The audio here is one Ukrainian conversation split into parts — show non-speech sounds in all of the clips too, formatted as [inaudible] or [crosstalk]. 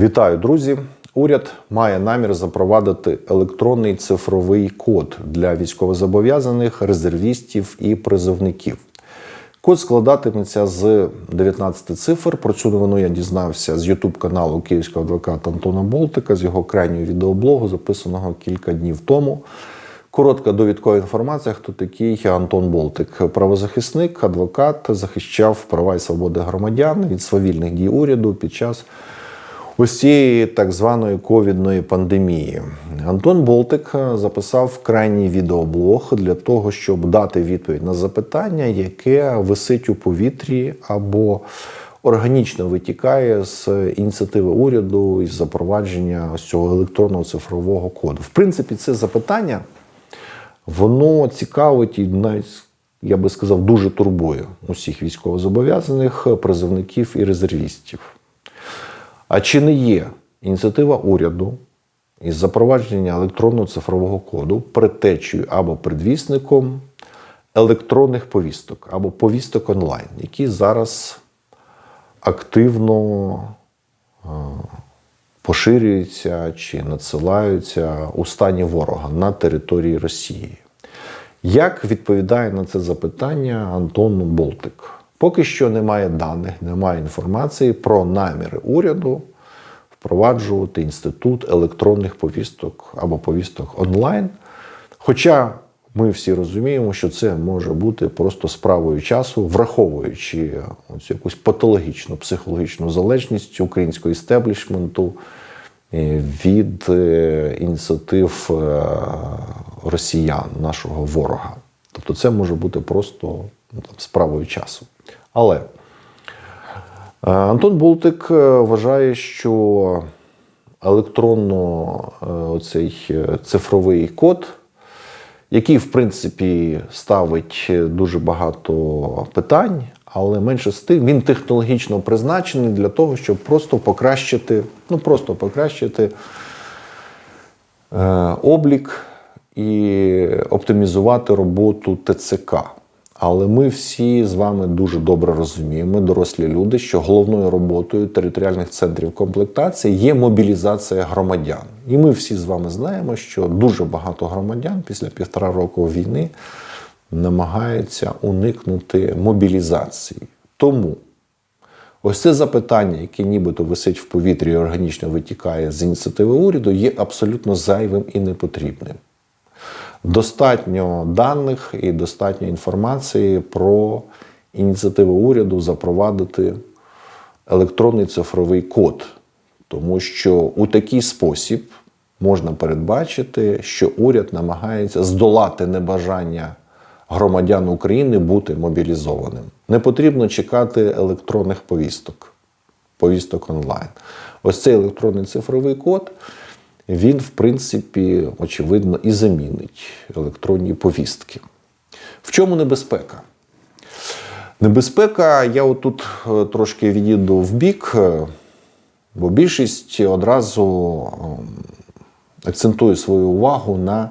Вітаю, друзі! Уряд має намір запровадити електронний цифровий код для військовозобов'язаних, резервістів і призовників. Код складатиметься з 19 цифр. Про цю новину я дізнався з Ютуб каналу київського адвоката Антона Болтика з його крайнього відеоблогу, записаного кілька днів тому. Коротка довідкова інформація, хто такий Антон Болтик, правозахисник, адвокат, захищав права і свободи громадян від свавільних дій уряду під час ось цієї так званої ковідної пандемії. Антон Болтик записав крайній відеоблог для того, щоб дати відповідь на запитання, яке висить у повітрі або органічно витікає з ініціативи уряду із запровадження ось цього електронного цифрового коду. В принципі, це запитання воно цікавить і навіть, я би сказав, дуже турбує усіх військовозобов'язаних, призовників і резервістів. А чи не є ініціатива уряду із запровадження електронного цифрового коду предтечею або предвісником електронних повісток або повісток онлайн, які зараз активно е, поширюються чи надсилаються у стані ворога на території Росії? Як відповідає на це запитання Антон Болтик? Поки що немає даних, немає інформації про наміри уряду впроваджувати інститут електронних повісток або повісток онлайн. Хоча ми всі розуміємо, що це може бути просто справою часу, враховуючи оцю якусь патологічну психологічну залежність українського істеблішменту е, від е, ініціатив е, росіян, нашого ворога. Тобто це може бути просто справою часу. Але е, Антон Болтик е, вважає, що електронно е, оцей цифровий код, який, в принципі, ставить дуже багато питань, але менше з тим, він технологічно призначений для того, щоб просто покращити, ну просто покращити облік і оптимізувати роботу ТЦК. Але ми всі з вами дуже добре розуміємо, дорослі люди, що головною роботою територіальних центрів комплектації є мобілізація громадян. І ми всі з вами знаємо, що дуже багато громадян після півтора року війни намагаються уникнути мобілізації. Тому ось це запитання, яке нібито висить в повітрі і органічно витікає з ініціативи уряду, є абсолютно зайвим і непотрібним. Достатньо даних і достатньо інформації про ініціативу уряду запровадити електронний цифровий код, тому що у такий спосіб можна передбачити, що уряд намагається здолати небажання громадян України бути мобілізованим. Не потрібно чекати електронних повісток, повісток онлайн. Ось цей електронний цифровий код він, в принципі, очевидно, і замінить електронні повістки. В чому небезпека? Небезпека, я отут е, трошки відійду в бік, е, бо більшість одразу акцентує свою увагу на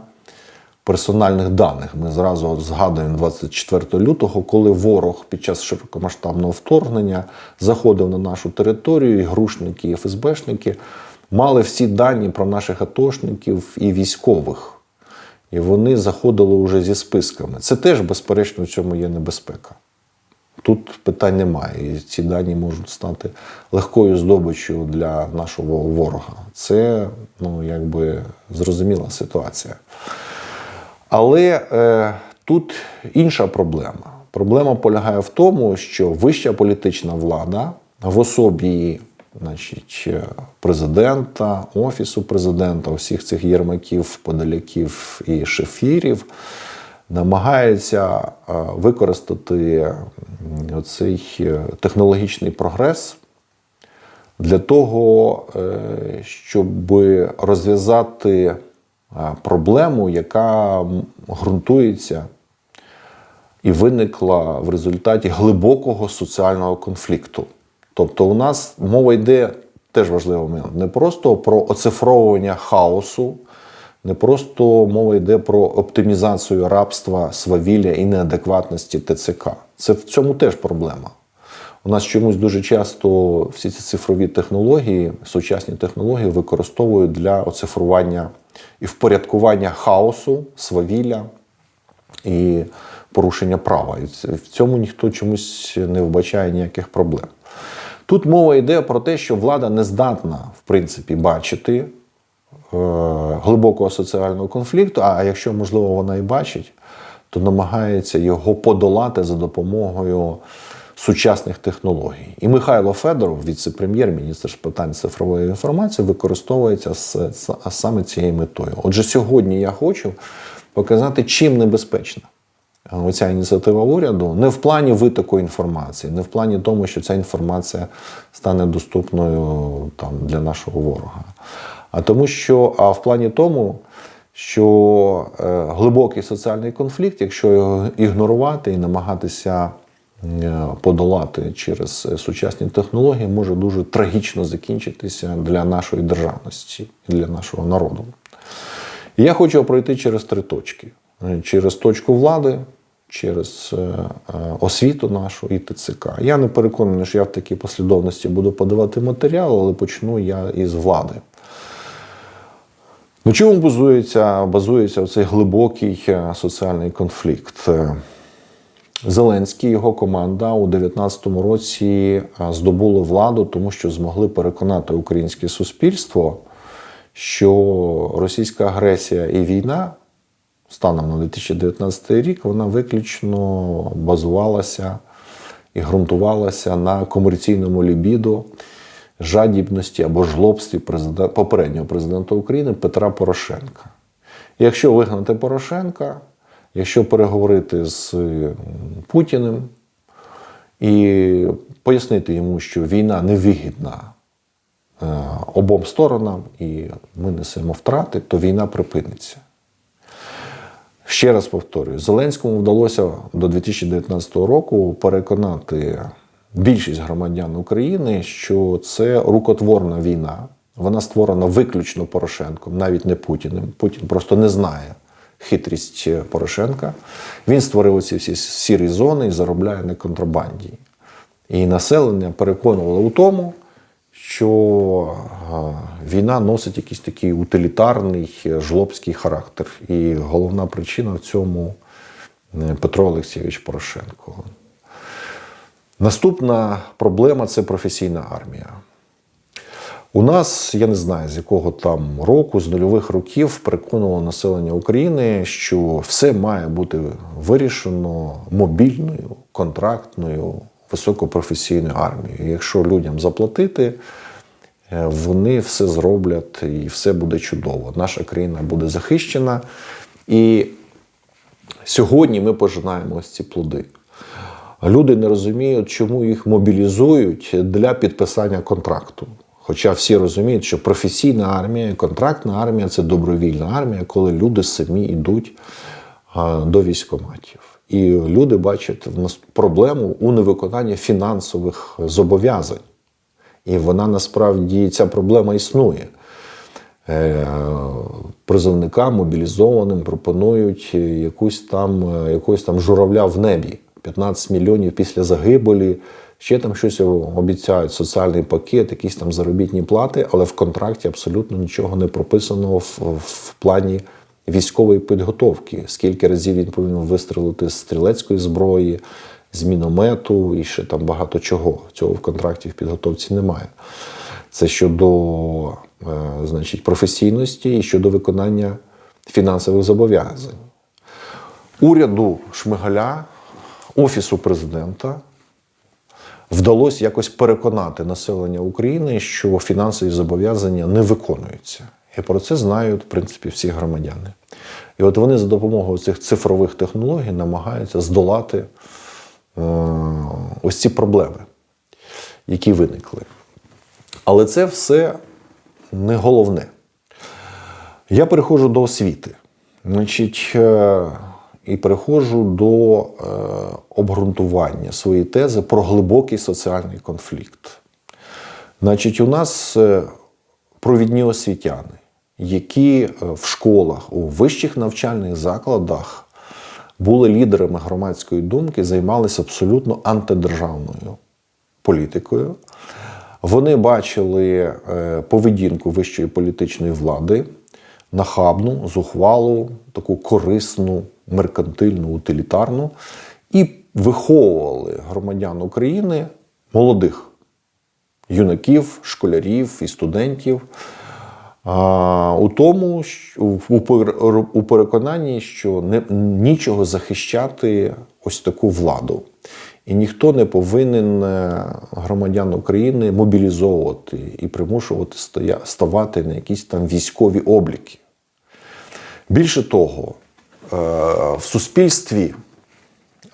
персональних даних. Ми зразу згадуємо 24 лютого, коли ворог під час широкомасштабного вторгнення заходив на нашу територію, і грушники і ФСБшники мали всі дані про наших атошників і військових. І вони заходили вже зі списками. Це теж, безперечно, в цьому є небезпека. Тут питань немає. І ці дані можуть стати легкою здобиччю для нашого ворога. Це ну, якби зрозуміла ситуація. Але е, тут інша проблема. Проблема полягає в тому, що вища політична влада в особі значить, президента, офісу президента, усіх цих єрмаків, подаляків і шефірів, намагається е, використати оцей е, технологічний прогрес для того, е, щоб розв'язати проблему, яка ґрунтується і виникла в результаті глибокого соціального конфлікту. Тобто, у нас мова йде теж важливий момент, не просто про оцифровування хаосу, не просто мова йде про оптимізацію рабства, свавілля і неадекватності ТЦК. Це в цьому теж проблема. У нас чомусь дуже часто всі ці цифрові технології, сучасні технології використовують для оцифрування і впорядкування хаосу, свавілля і порушення права. І в цьому ніхто чомусь не вбачає ніяких проблем. Тут мова йде про те, що влада не здатна, в принципі, бачити е, глибокого соціального конфлікту, а якщо, можливо, вона і бачить, то намагається його подолати за допомогою сучасних технологій. І Михайло Федоров, віце-прем'єр-міністр з питань цифрової інформації, використовується з, з- саме цією метою. Отже, сьогодні я хочу показати, чим небезпечна оця ініціатива уряду не в плані витоку інформації, не в плані тому, що ця інформація стане доступною там для нашого ворога. А тому, що а в плані тому, що е, глибокий соціальний конфлікт, якщо його ігнорувати і намагатися е, подолати через сучасні технології, може дуже трагічно закінчитися для нашої державності і для нашого народу. І я хочу пройти через три точки: Е, через точку влади, через е, е, освіту нашу і ТЦК. Я не переконаний, що я в такій послідовності буду подавати матеріал, але почну я із влади. На чому базується, базується цей глибокий е, соціальний конфлікт? Зеленський і його команда у 2019 році здобули владу, тому що змогли переконати українське суспільство, що російська агресія і війна станом на 2019 рік вона виключно базувалася і ґрунтувалася на комерційному лібіду, жадібності або жлобстві президента, попереднього президента України Петра Порошенка. Якщо вигнати Порошенка, якщо переговорити з Путіним і пояснити йому, що війна невигідна е, обом сторонам, і ми несемо втрати, то війна припиниться. Ще раз повторюю, Зеленському вдалося до 2019 року переконати більшість громадян України, що це рукотворна війна. Вона створена виключно Порошенком, навіть не Путіним. Путін просто не знає хитрість Порошенка. Він створив оці всі сірі зони і заробляє на контрабанді. І населення переконувало у тому, що війна носить якийсь такий утилітарний е, жлобський характер. І головна причина в цьому е, Петро Олексійович Порошенко. Наступна проблема це професійна армія. У нас, я не знаю, з якого там року, з нульових років переконувало населення України, що все має бути вирішено мобільною, контрактною, високопрофесійною армією. Якщо людям заплатити, е, вони все зроблять і все буде чудово. Наша країна буде захищена. І сьогодні ми пожинаємо ось ці плоди. Люди не розуміють, чому їх мобілізують для підписання контракту. Хоча всі розуміють, що професійна армія, контрактна армія це добровільна армія, коли люди самі йдуть до військоматів. І люди бачать в нас проблему у невиконанні фінансових зобов'язань. І вона насправді ця проблема існує. Е, Призовникам мобілізованим пропонують якусь там, е, якогось там журавля в небі. 15 мільйонів після загибелі, ще там щось обіцяють, соціальний пакет, якісь там заробітні плати, але в контракті абсолютно нічого не прописано в, в плані військової підготовки. Скільки разів він повинен вистрілити з стрілецької зброї, з міномету і ще там багато чого. Цього в контракті в підготовці немає. Це щодо е, значить, професійності і щодо виконання фінансових зобов'язань. Уряду Шмигаля, Офісу президента вдалося якось переконати населення України, що фінансові зобов'язання не виконуються. І про це знають, в принципі, всі громадяни. І от вони за допомогою цих цифрових технологій намагаються здолати е, ось ці проблеми, які виникли. Але це все не головне. Я переходжу до освіти. Значить, е, і переходжу до е, обґрунтування своєї тези про глибокий соціальний конфлікт. Значить, у нас е, провідні освітяни, які е, в школах, у вищих навчальних закладах були лідерами громадської думки, займалися абсолютно антидержавною політикою. Вони бачили е, поведінку вищої політичної влади, нахабну, зухвалу, таку корисну, меркантильну, утилітарну, і виховували громадян України молодих юнаків, школярів і студентів у тому, у, переконанні, що не, нічого захищати ось таку владу. І ніхто не повинен е, громадян України мобілізовувати і примушувати ставати на якісь там військові обліки. Більше того, е, в суспільстві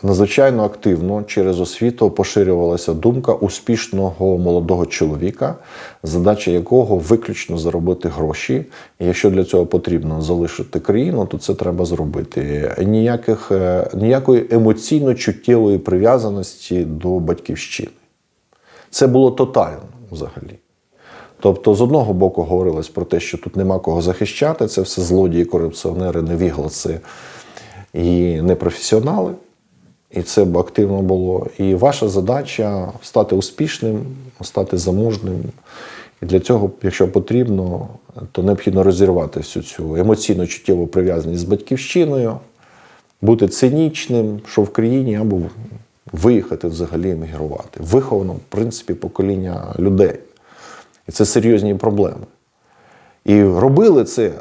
надзвичайно активно через освіту поширювалася думка успішного молодого чоловіка, задача якого виключно заробити гроші. І якщо для цього потрібно залишити країну, то це треба зробити. Ніяких, е, ніякої емоційно-чуттєвої прив'язаності до батьківщини. Це було тотально взагалі. Тобто, з одного боку, говорилось про те, що тут нема кого захищати, це все злодії, корупціонери, невігласи і непрофесіонали. І це б активно було. І ваша задача стати успішним, стати заможним. І для цього, якщо потрібно, то необхідно розірвати всю цю емоційно чуттєву прив'язаність з батьківщиною, бути цинічним, що в країні, або виїхати взагалі емігрувати. Виховано, в принципі, покоління людей. І це серйозні проблеми. І робили це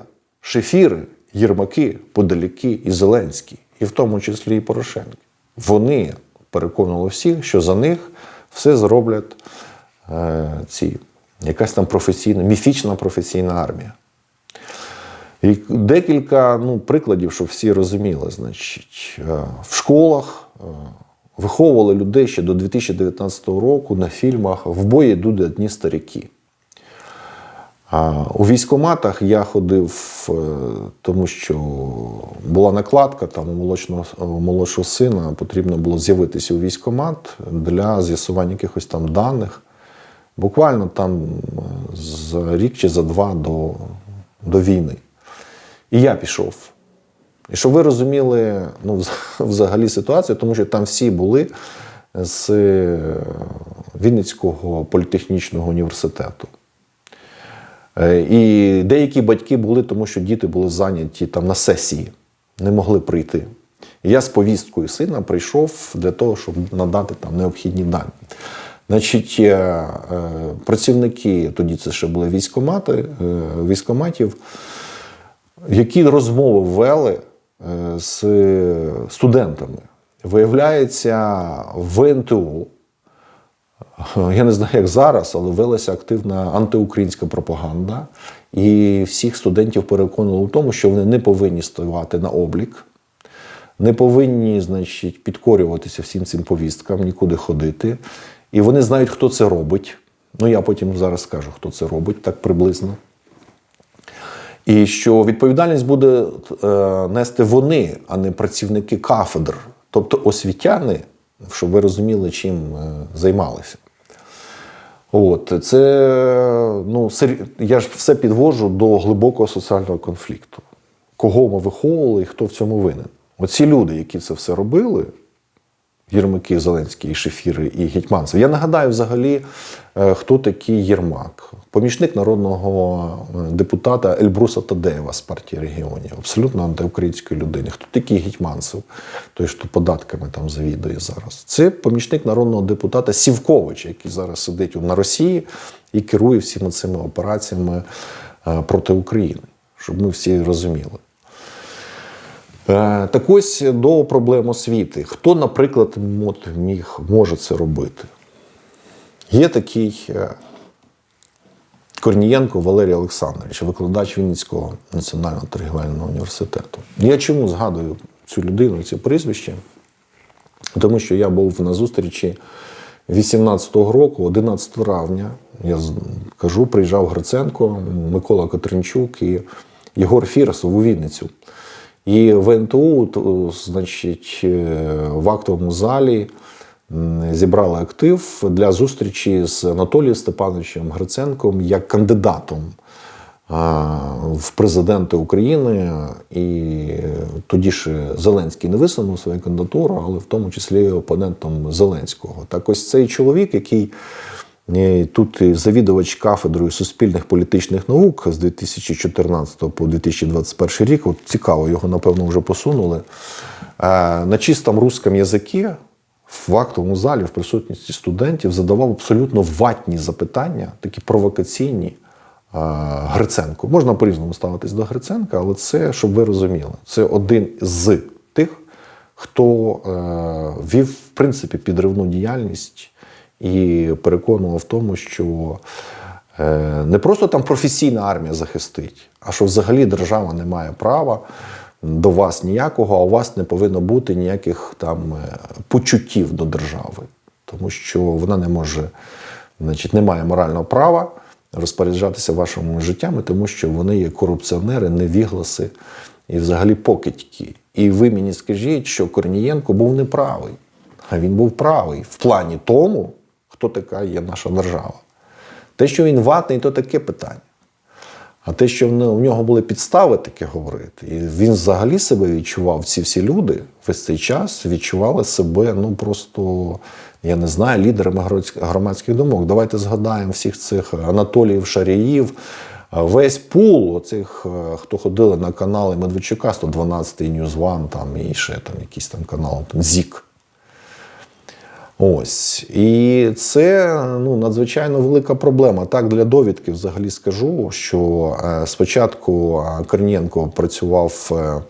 шефіри, Єрмаки, Подоляки і Зеленський, і в тому числі і Порошенко. Вони переконували всіх, що за них все зроблять е, ці, якась там професійна, міфічна професійна армія. І декілька ну, прикладів, щоб всі розуміли. Значить, е, в школах е, виховували людей ще до 2019 року на фільмах В бої йдуть одні старіки. А у військкоматах я ходив, е, тому що була накладка, там у молочного, у молодшого сина потрібно було з'явитися у військкомат для з'ясування якихось там даних. Буквально там е, за рік чи за два до, до війни. І я пішов. І щоб ви розуміли ну, [laughs] взагалі ситуацію, тому що там всі були з е, Вінницького політехнічного університету. Е, І деякі батьки були, тому що діти були зайняті там на сесії, не могли прийти. І я з повісткою сина прийшов для того, щоб надати там необхідні дані. Значить, е, е, працівники, тоді це ще були військомати, військоматів, які розмови вели з студентами. Виявляється, в НТУ я не знаю, як зараз, але велася активна антиукраїнська пропаганда, і всіх студентів переконували в тому, що вони не повинні ставати на облік, не повинні, значить, підкорюватися всім цим повісткам, нікуди ходити. І вони знають, хто це робить. Ну, я потім зараз скажу, хто це робить, так приблизно. І що відповідальність буде е, нести вони, а не працівники кафедр, тобто освітяни, щоб ви розуміли, чим е, займалися. От, це, ну, я ж все підвожу до глибокого соціального конфлікту. Кого ми виховували і хто в цьому винен. Оці люди, які це все робили, Єрмаки, Зеленський, Шефіри і Гетьманцев. Я нагадаю взагалі, е, хто такий Єрмак. Помічник народного е, депутата Ельбруса Тадеєва з партії регіонів, абсолютно антиукраїнської людини. Хто такий Гетьманцев, той, що податками там завідує зараз. Це помічник народного депутата Сівковича, який зараз сидить на Росії і керує всіма цими операціями е, проти України, щоб ми всі розуміли. Е, Так ось до проблем освіти. Хто, наприклад, міг, може це робити? Є такий е, Корнієнко Валерій Олександрович, викладач Вінницького національного торгівельного університету. Я чому згадую цю людину, це прізвище? Тому що я був на зустрічі 18-го року, 11 травня, я кажу, приїжджав Гриценко, Микола Катеринчук і Єгор Фірсов у Вінницю. І в НТУ, значить, е, в актовому залі зібрали актив для зустрічі з Анатолієм Степановичем Гриценком як кандидатом в президенти України, і тоді ж Зеленський не висунув свою кандидатуру, але в тому числі опонентом Зеленського. Так ось цей чоловік, який тут завідувач кафедрою суспільних політичних наук з 2014 по 2021 рік, от цікаво, його напевно вже посунули. е, На чистому русском язикі в актовому залі в присутності студентів задавав абсолютно ватні запитання, такі провокаційні е, Гриценку. Можна по-різному ставитись до Гриценка, але це, щоб ви розуміли, це один з тих, хто е, вів, в принципі, підривну діяльність і переконував в тому, що е, не просто там професійна армія захистить, а що взагалі держава не має права до вас ніякого, а у вас не повинно бути ніяких там е, почуттів до держави, тому що вона не може, значить, не має морального права розпоряджатися вашими життями, тому що вони є корупціонери, невігласи і взагалі покидьки. І ви мені скажіть, що Корнієнко був неправий, а він був правий в плані тому, хто така є наша держава. Те, що він ватний, то таке питання. А те, що в нього були підстави таке говорити, і він взагалі себе відчував, ці всі люди весь цей час відчували себе, ну просто, я не знаю, лідерами громадських думок. Давайте згадаємо всіх цих Анатоліїв, Шаріїв, весь пул оцих, е, хто ходили на канали Медведчука, 112 News One, там і ще там якийсь там канал, там ЗІК. Ось. І це ну, надзвичайно велика проблема. Так, для довідки взагалі скажу, що е, спочатку е, Корнієнко працював е,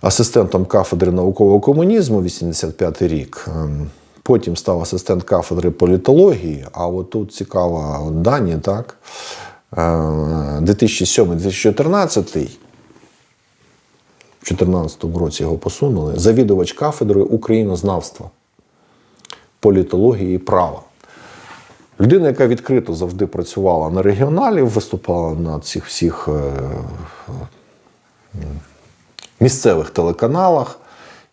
асистентом кафедри наукового комунізму 85 рік. Ем, Потім став асистент кафедри політології, а от тут цікаво дані, так? Е, 2007-2014 в 2014 році його посунули. Завідувач кафедрою українознавства політології і права. Людина, яка відкрито завжди працювала на регіоналі, виступала на цих всіх е, е, місцевих телеканалах.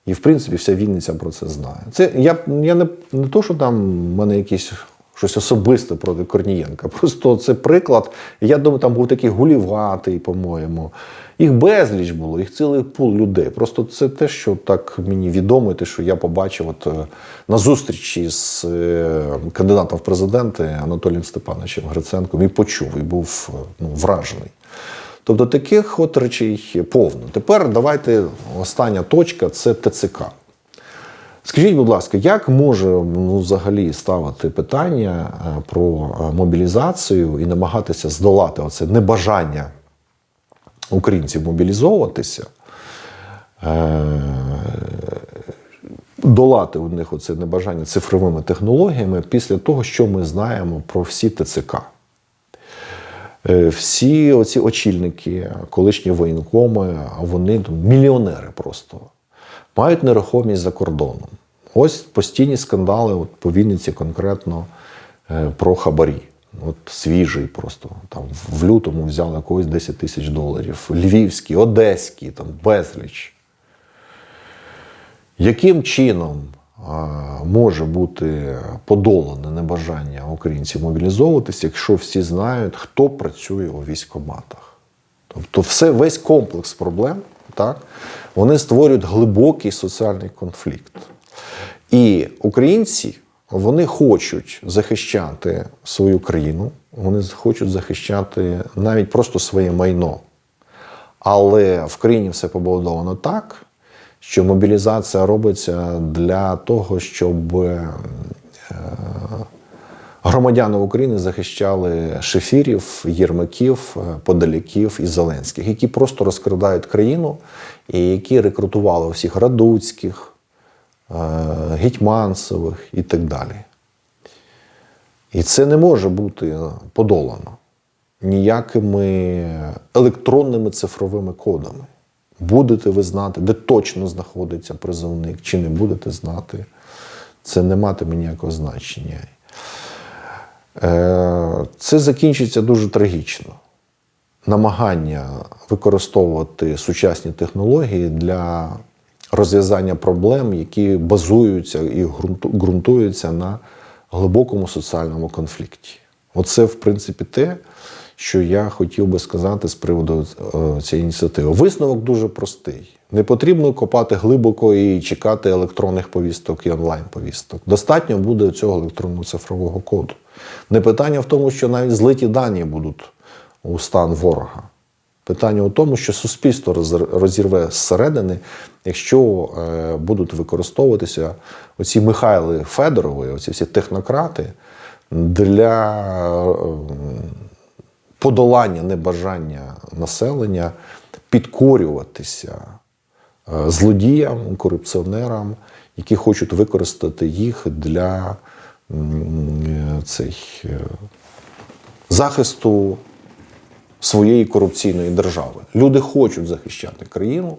І, в принципі, вся Вінниця про це знає. Це я, я не, не то, що там в мене якісь щось особисте проти Корнієнка. [laughs] Просто це приклад. Я думаю, там був такий гуліватий, по-моєму. Їх безліч було, їх цілий пул людей. Просто це те, що так мені відомо, те, що я побачив от, е, на зустрічі з е, кандидатом в президенти Анатолієм Степановичем Гриценком і почув, і був е, ну, вражений. Тобто таких от речей повно. Тепер давайте остання точка це ТЦК. Скажіть, будь ласка, як може ну, взагалі ставити питання е, про е, мобілізацію і намагатися здолати оце небажання українців мобілізовуватися, е, долати у них оце небажання цифровими технологіями після того, що ми знаємо про всі ТЦК? Всі оці очільники, колишні воєнкоми, вони мільйонери просто мають нерухомість за кордоном. Ось постійні скандали, от по Вінниці конкретно е, про хабарі. От свіжий просто там в лютому взяли когось 10 тисяч доларів. Львівський, одеський, там безліч. Яким чином може бути подолане небажання українців мобілізовуватися, якщо всі знають, хто працює у військкоматах? Тобто, все, весь комплекс проблем, так, вони створюють глибокий соціальний конфлікт. І українці вони хочуть захищати свою країну, вони хочуть захищати навіть просто своє майно. Але в країні все побудовано так, що мобілізація робиться для того, щоб е, громадяни України захищали шефірів, єрмаків, е, подаляків і Зеленських, які просто розкрадають країну і які рекрутували всіх радуцьких, е, гетьманцевих і так далі. І це не може бути подолано ніякими електронними цифровими кодами. Будете ви знати, де точно знаходиться призовник, чи не будете знати, це не матиме ніякого значення. Е, Це закінчиться дуже трагічно. Намагання використовувати сучасні технології для розв'язання проблем, які базуються і ґрунтуються на глибокому соціальному конфлікті. Оце, в принципі, те, що я хотів би сказати з приводу е, цієї ініціативи. Висновок дуже простий. Не потрібно копати глибоко і чекати електронних повісток і онлайн-повісток. Достатньо буде цього електронного цифрового коду. Не питання в тому, що навіть злиті дані будуть у стан ворога. Питання у тому, що суспільство роз- розірве зсередини, якщо е, будуть використовуватися оці Михайли Федорови, оці всі технократи для е, подолання небажання населення підкорюватися е, злодіям, корупціонерам, які хочуть використати їх для е, цих, е, захисту своєї корупційної держави. Люди хочуть захищати країну,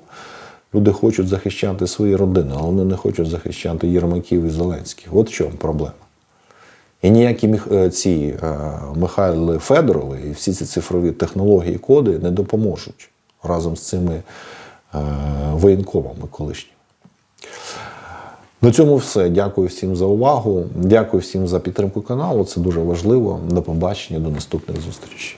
люди хочуть захищати свої родини, але вони не хочуть захищати Єрмаків і Зеленських. От в чому проблема. І ніякі е, ці е, Михайли Федорови і всі ці цифрові технології, коди не допоможуть разом з цими е, воєнкомами колишніми. На цьому все. Дякую всім за увагу. Дякую всім за підтримку каналу. Це дуже важливо. До побачення, до наступних зустрічей.